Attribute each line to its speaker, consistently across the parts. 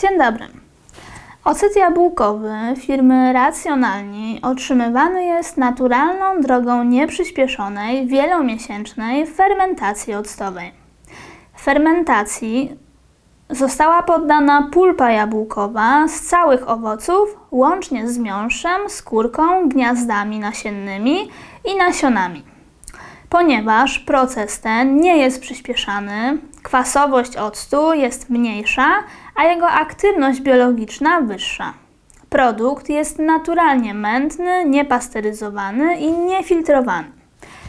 Speaker 1: Dzień dobry. Ocet jabłkowy firmy Racjonalni otrzymywany jest naturalną drogą nieprzyspieszonej, wielomiesięcznej fermentacji octowej. Fermentacji została poddana pulpa jabłkowa z całych owoców, łącznie z miąższem, skórką, gniazdami nasiennymi i nasionami. Ponieważ proces ten nie jest przyspieszany, kwasowość octu jest mniejsza, a jego aktywność biologiczna wyższa. Produkt jest naturalnie mętny, niepasteryzowany i niefiltrowany.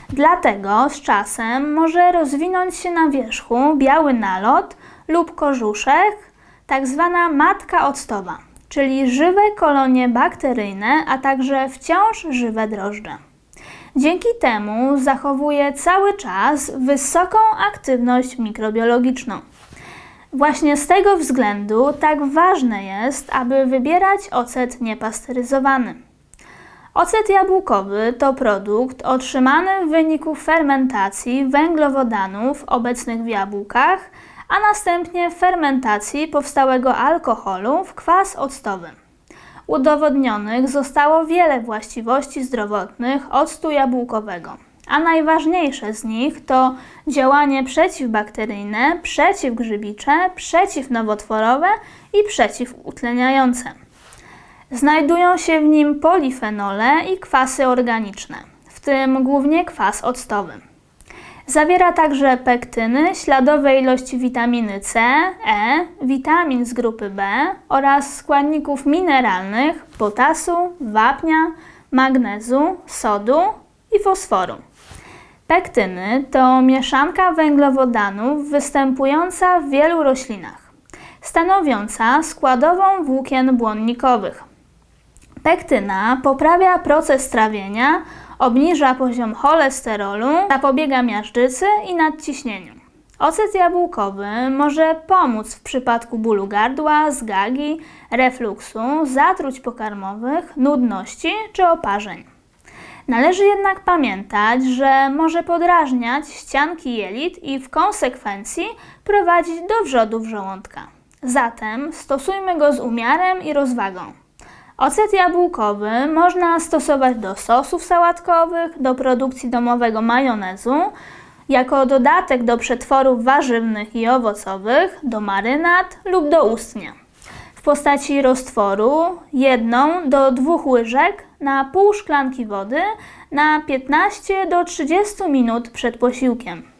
Speaker 1: Dlatego z czasem może rozwinąć się na wierzchu biały nalot lub korzuszek, tak zwana matka octowa, czyli żywe kolonie bakteryjne, a także wciąż żywe drożdże. Dzięki temu zachowuje cały czas wysoką aktywność mikrobiologiczną. Właśnie z tego względu tak ważne jest, aby wybierać ocet niepasteryzowany. Ocet jabłkowy to produkt otrzymany w wyniku fermentacji węglowodanów obecnych w jabłkach, a następnie fermentacji powstałego alkoholu w kwas octowy. Udowodnionych zostało wiele właściwości zdrowotnych octu jabłkowego, a najważniejsze z nich to działanie przeciwbakteryjne, przeciwgrzybicze, przeciwnowotworowe i przeciwutleniające. Znajdują się w nim polifenole i kwasy organiczne, w tym głównie kwas octowy. Zawiera także pektyny, śladowe ilości witaminy C, E, witamin z grupy B oraz składników mineralnych potasu, wapnia, magnezu, sodu i fosforu. Pektyny to mieszanka węglowodanów występująca w wielu roślinach, stanowiąca składową włókien błonnikowych. Pektyna poprawia proces trawienia, obniża poziom cholesterolu, zapobiega miażdżycy i nadciśnieniu. Ocet jabłkowy może pomóc w przypadku bólu gardła, zgagi, refluksu, zatruć pokarmowych, nudności czy oparzeń. Należy jednak pamiętać, że może podrażniać ścianki jelit i w konsekwencji prowadzić do wrzodów żołądka. Zatem stosujmy go z umiarem i rozwagą. Ocet jabłkowy można stosować do sosów sałatkowych, do produkcji domowego majonezu, jako dodatek do przetworów warzywnych i owocowych, do marynat lub do ustnia. W postaci roztworu jedną do dwóch łyżek na pół szklanki wody na 15 do 30 minut przed posiłkiem.